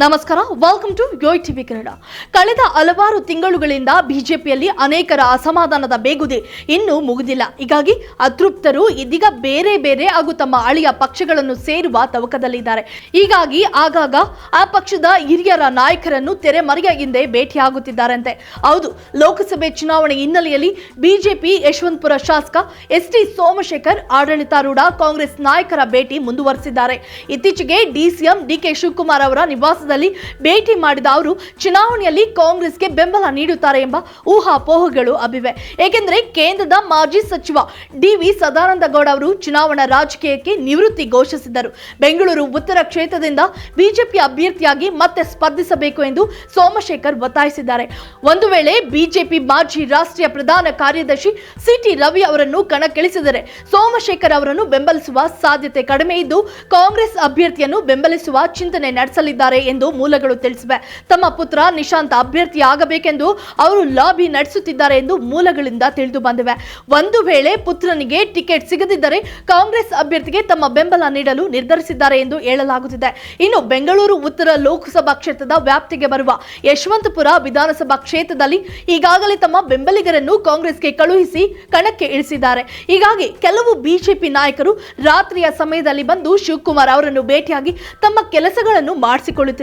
ನಮಸ್ಕಾರ welcome to Yoyo TV Kannada. ಕಳೆದ ಹಲವಾರು ತಿಂಗಳುಗಳಿಂದ ಬಿಜೆಪಿಯಲ್ಲಿ ಅನೇಕರ ಅಸಮಾಧಾನದ ಬೇಗುದಿ ಇನ್ನೂ ಮುಗಿದಿಲ್ಲ. ಹೀಗಾಗಿ ಅತೃಪ್ತರು ಇದೀಗ ಬೇರೆ ಬೇರೆ ಹಾಗೂ ತಮ್ಮ ಅಳಿಯ ಪಕ್ಷಗಳನ್ನು ಸೇರುವ ತವಕದಲ್ಲಿದ್ದಾರೆ. ಹೀಗಾಗಿ ಆಗಾಗ ಆ ಪಕ್ಷದ ಹಿರಿಯರ ನಾಯಕರನ್ನು ತೆರೆಮರೆಯ ಹಿಂದೆ ಭೇಟಿಯಾಗುತ್ತಿದ್ದಾರಂತೆ. ಹೌದು, ಲೋಕಸಭೆ ಚುನಾವಣೆ ಹಿನ್ನೆಲೆಯಲ್ಲಿ ಬಿಜೆಪಿ ಯಶವಂತಪುರ ಶಾಸಕ ಎಸ್ ಟಿ ಸೋಮಶೇಖರ್, ಆಡಳಿತಾರೂಢ ಕಾಂಗ್ರೆಸ್ ನಾಯಕರ ಭೇಟಿ ಮುಂದುವರೆಸಿದ್ದಾರೆ. ಇತ್ತೀಚೆಗೆ ಡಿಸಿಎಂ ಡಿಕೆ ಶಿವಕುಮಾರ್ ಅವರ ನಿವಾಸದಲ್ಲಿ ಭೇಟಿ ಮಾಡಿದ ಅವರು, ಚುನಾವಣೆಯಲ್ಲಿ ಕಾಂಗ್ರೆಸ್ಗೆ ಬೆಂಬಲ ನೀಡುತ್ತಾರೆ ಎಂಬ ಊಹಾಪೋಹಗಳು ಅಭಿವೆ. ಏಕೆಂದರೆ ಕೇಂದ್ರದ ಮಾಜಿ ಸಚಿವ ಡಿವಿ ಸದಾನಂದ ಗೌಡ ಅವರು ಚುನಾವಣಾ ರಾಜಕೀಯಕ್ಕೆ ನಿವೃತ್ತಿ ಘೋಷಿಸಿದ್ದರು. ಬೆಂಗಳೂರು ಉತ್ತರ ಕ್ಷೇತ್ರದಿಂದ ಬಿಜೆಪಿ ಅಭ್ಯರ್ಥಿಯಾಗಿ ಮತ್ತೆ ಸ್ಪರ್ಧಿಸಬೇಕು ಎಂದು ಸೋಮಶೇಖರ್ ಒತ್ತಾಯಿಸಿದ್ದಾರೆ. ಒಂದು ವೇಳೆ ಬಿಜೆಪಿ ಮಾಜಿ ರಾಷ್ಟ್ರೀಯ ಪ್ರಧಾನ ಕಾರ್ಯದರ್ಶಿ ಸಿಟಿ ರವಿ ಅವರನ್ನು ಕಣಕ್ಕಿಳಿಸಿದರೆ ಸೋಮಶೇಖರ್ ಅವರನ್ನು ಬೆಂಬಲಿಸುವ ಸಾಧ್ಯತೆ ಕಡಿಮೆ ಇದ್ದು, ಕಾಂಗ್ರೆಸ್ ಅಭ್ಯರ್ಥಿಯನ್ನು ಬೆಂಬಲಿಸುವ ಚಿಂತನೆ ನಡೆಸಲಿದ್ದಾರೆ ಎಂದು ಮೂಲಗಳು ತಿಳಿಸಿವೆ. ತಮ್ಮ ಪುತ್ರ ನಿಶಾಂತ್ ಅಭ್ಯರ್ಥಿ ಆಗಬೇಕೆಂದು ಅವರು ಲಾಬಿ ನಡೆಸುತ್ತಿದ್ದಾರೆ ಎಂದು ಮೂಲಗಳಿಂದ ತಿಳಿದು ಬಂದಿವೆ. ಒಂದು ವೇಳೆ ಪುತ್ರನಿಗೆ ಟಿಕೆಟ್ ಸಿಗದಿದ್ದರೆ ಕಾಂಗ್ರೆಸ್ ಅಭ್ಯರ್ಥಿಗೆ ತಮ್ಮ ಬೆಂಬಲ ನೀಡಲು ನಿರ್ಧರಿಸಿದ್ದಾರೆ ಎಂದು ಹೇಳಲಾಗುತ್ತಿದೆ. ಇನ್ನು ಬೆಂಗಳೂರು, ಉತ್ತರ ಲೋಕಸಭಾ ಕ್ಷೇತ್ರದ ವ್ಯಾಪ್ತಿಗೆ ಬರುವ ಯಶವಂತಪುರ ವಿಧಾನಸಭಾ ಕ್ಷೇತ್ರದಲ್ಲಿ ಈಗಾಗಲೇ ತಮ್ಮ ಬೆಂಬಲಿಗರನ್ನು ಕಾಂಗ್ರೆಸ್ಗೆ ಕಳುಹಿಸಿ ಕಣಕ್ಕೆ ಇಳಿಸಿದ್ದಾರೆ. ಹೀಗಾಗಿ ಕೆಲವು ಬಿಜೆಪಿ ನಾಯಕರು ರಾತ್ರಿಯ ಸಮಯದಲ್ಲಿ ಬಂದು ಶಿವಕುಮಾರ್ ಅವರನ್ನು ಭೇಟಿಯಾಗಿ ತಮ್ಮ ಕೆಲಸಗಳನ್ನು ಮಾಡಿಸಿಕೊಳ್ಳುತ್ತಿದ್ದಾರೆ.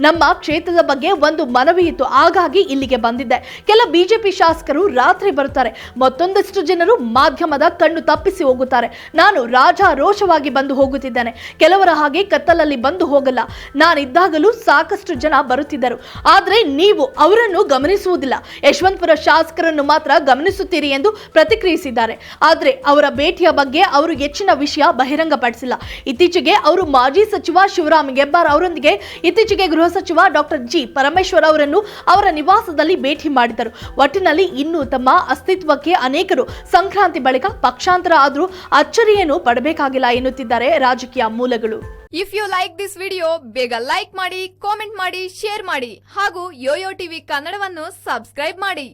ನಮ್ಮ ಕ್ಷೇತ್ರದ ಬಗ್ಗೆ ಒಂದು ಮನವಿ ಇತ್ತು. ಹಾಗಾಗಿ ಇಲ್ಲಿಗೆ ಬಂದಿದ್ದೆ. ಕೆಲ ಬಿಜೆಪಿ ಶಾಸಕರು ರಾತ್ರಿ ಬರುತ್ತಾರೆ. ಮತ್ತೊಂದಷ್ಟು ಜನರು ಮಾಧ್ಯಮದ ಕಣ್ಣು ತಪ್ಪಿಸಿ ಹೋಗುತ್ತಾರೆ. ನಾನು ರಾಜಾರೋಷವಾಗಿ ಬಂದು ಹೋಗುತ್ತಿದ್ದೇನೆ. ಕೆಲವರ ಹಾಗೆ ಕತ್ತಲಲ್ಲಿ ಬಂದು ಹೋಗಲ್ಲ. ನಾನಿದ್ದಾಗಲೂ ಸಾಕಷ್ಟು ಜನ ಬರುತ್ತಿದ್ದರು. ಆದರೆ ನೀವು ಅವರನ್ನು ಗಮನಿಸುವುದಿಲ್ಲ. ಯಶವಂತಪುರ ಶಾಸಕರನ್ನು ಮಾತ್ರ ಗಮನಿಸುತ್ತೀರಿ ಎಂದು ಪ್ರತಿಕ್ರಿಯಿಸಿದ್ದಾರೆ. ಆದರೆ ಅವರ ಭೇಟಿಯ ಬಗ್ಗೆ ಅವರು ಹೆಚ್ಚಿನ ವಿಷಯ ಬಹಿರಂಗಪಡಿಸಿಲ್ಲ. ಇತ್ತೀಚೆಗೆ ಅವರು ಮಾಜಿ ಸಚಿವ ಶಿವರಾಮ್ ಗೆಬ್ಬಾರ್ ಅವರೊಂದಿಗೆ ಇತ್ತೀಚೆಗೆ ಗೃಹ ಸಚಿವ ಡಾಕ್ಟರ್ ಜಿ ಪರಮೇಶ್ವರ್ ಅವರನ್ನು ಅವರ ನಿವಾಸದಲ್ಲಿ ಭೇಟಿ ಮಾಡಿದ್ದರು. ಒಟ್ಟಿನಲ್ಲಿ ಇನ್ನೂ ತಮ್ಮ ಅಸ್ತಿತ್ವಕ್ಕೆ ಅನೇಕರು ಸಂಕ್ರಾಂತಿ ಬಳಿಕ ಪಕ್ಷಾಂತರ ಆದರೂ ಅಚ್ಚರಿಯನ್ನು ಪಡಬೇಕಾಗಿಲ್ಲ ಎನ್ನುತ್ತಿದ್ದಾರೆ ರಾಜಕೀಯ ಮೂಲಗಳು. If you like this video ಬೇಗ ಲೈಕ್ ಮಾಡಿ ಕಾಮೆಂಟ್ ಮಾಡಿ ಶೇರ್ ಮಾಡಿ ಹಾಗೂ ಯೋಯೋ ಟಿವಿ ಕನ್ನಡವನ್ನು ಸಬ್ಸ್ಕ್ರೈಬ್ ಮಾಡಿ.